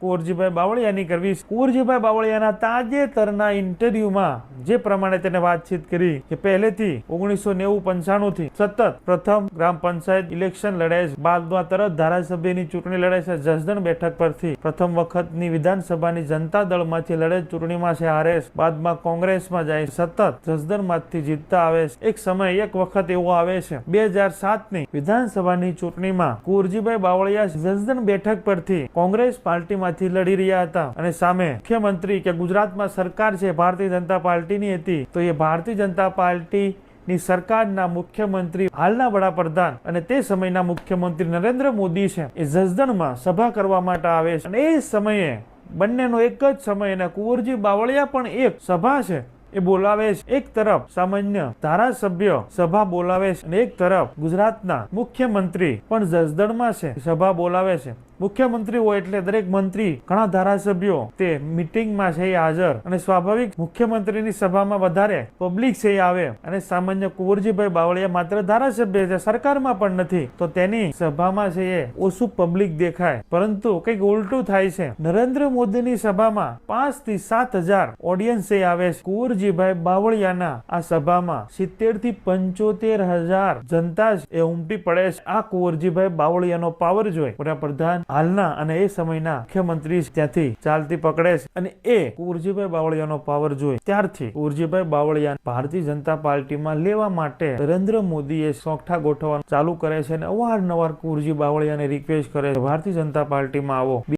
કુંવરજીભાઈ બાવળિયાની કરવી. કુંવરજીભાઈ બાવળિયાના તાજેતરના ઇન્ટરવ્યુમાં જે પ્રમાણે તેને વાતચીત કરી કે પહેલેથી ઓગણીસો નેવું પંચાણું થી સતત પ્રથમ ગ્રામ પંચાયત ઇલેક્શન લડાય બાદમાં તરત ધારાસભ્યની ચૂંટણી લડાય છે. જસદણ બેઠક પરથી પ્રથમ વખતની વિધાનસભાની જનતા દળમાંથી લડે ચૂંટણીમાં છે આરએસ. બાદમાં કોંગ્રેસમાં જાય. સતત જસદણમાંથી જીતતા આવે છે. એક સમય એક વખત એવો આવે છે. બે હજાર સાતની વિધાનસભાની ચૂંટણીમાં કુરજીભાઈ બાવળિયા જસદણ બેઠક પરથી કોંગ્રેસ પાર્ટીમાંથી લડી રહ્યા હતા. અને સામે મુખ્યમંત્રી કે ગુજરાતમાં સરકાર છે, ભારતીય જનતા પાર્ટીની હતી, તો એ ભારતીય જનતા પાર્ટી ની સરકારના મુખ્યમંત્રી, હાલના વડાપ્રધાન અને તે સમયના મુખ્યમંત્રી નરેન્દ્ર મોદી છે, એ જસદણમાં સભા કરવા માટે આવે છે. અને એ સમયે બંનેનો એક જ સમય અને કુંવરજી બાવળિયા પણ એક સભા છે, એ બોલાવે છે. એક તરફ સામાન્ય ધારાસભ્ય સભા બોલાવે છે અને એક તરફ ગુજરાતના મુખ્યમંત્રી પણ જસદણમાં છે, સભા બોલાવે છે. મુખ્યમંત્રી હોય એટલે દરેક મંત્રી, ઘણા ધારાસભ્યો તે મિટિંગમાં છે એ હાજર. અને સ્વાભાવિક મુખ્યમંત્રીની સભામાં વધારે પબ્લિક છે એ આવે. અને સામાન્ય કુંવરજીભાઈ બાવળિયા માત્ર ધારાસભ્ય છે, સરકારમાં પણ નથી. તો તેની સભામાં છે એ ઓછું પબ્લિક દેખાય. પરંતુ કંઈક ઉલટું થાય છે. નરેન્દ્ર મોદીની સભામાં પાંચથી સાત હજાર ઓડિયન્સ એ આવે છે. કુંવરજીભાઈ બાવળિયાના આ સભામાં સિત્તેરથી પંચોતેર હજાર જનતા જ એ ઉમટી પડે છે. આ કુંવરજીભાઈ બાવળિયાનો પાવર જોઈ વડાપ્રધાન હાલના અને એ સમયના મુખ્યમંત્રી ત્યાંથી ચાલતી પકડે છે અને એ કુરજીભાઈ બાવળિયાનો પાવર જોઈ ત્યારથી કુરજીભાઈ બાવળિયા ભારતીય જનતા પાર્ટીમાં લેવા માટે નરેન્દ્ર મોદીએ સોગઠા ગોઠવવાનું ચાલુ કરે છે અને અવારનવાર કુરજી બાવળિયાને રિક્વેસ્ટ કરે છે. ભારતીય જનતા પાર્ટીમાં આવો.